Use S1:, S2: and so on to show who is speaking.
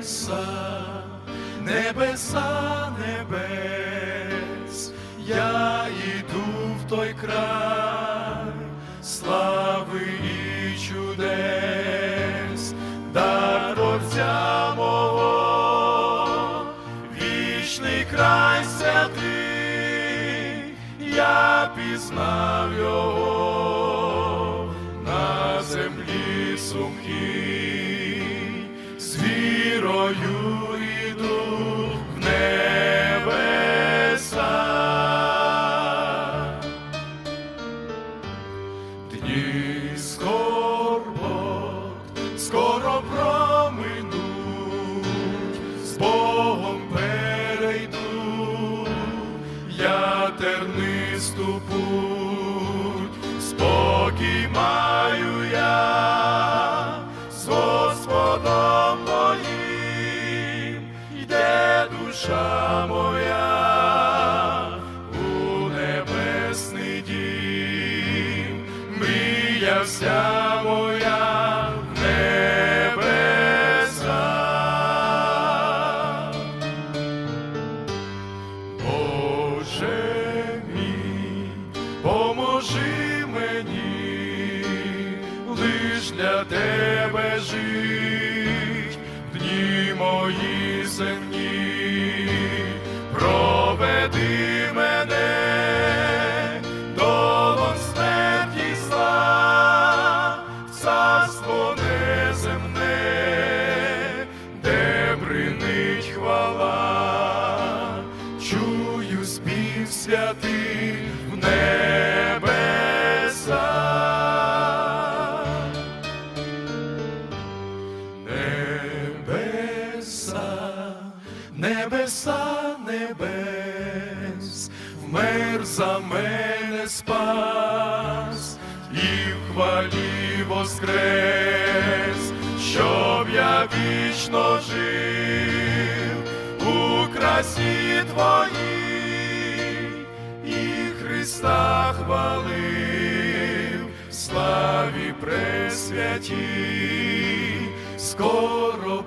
S1: небеса, небеса небес, я йду в той край, слави і чудес, дар Творця мого, вічний край святий, я пізнав його на землі сухій, Дні скорбот скоро проминуть, з Богом перейду, я тернисту путь, спокій маю я з Господом моїм, йде душа мрія вся моя небеса. Боже мій, поможи мені, лиш для тебе жить, в дні мої земні, небеса небес, вмер за мене спас і в хвалі воскрес, щоб я вічно жив у красі твоїй. І Христа хвалив, славі пресвятій, скоро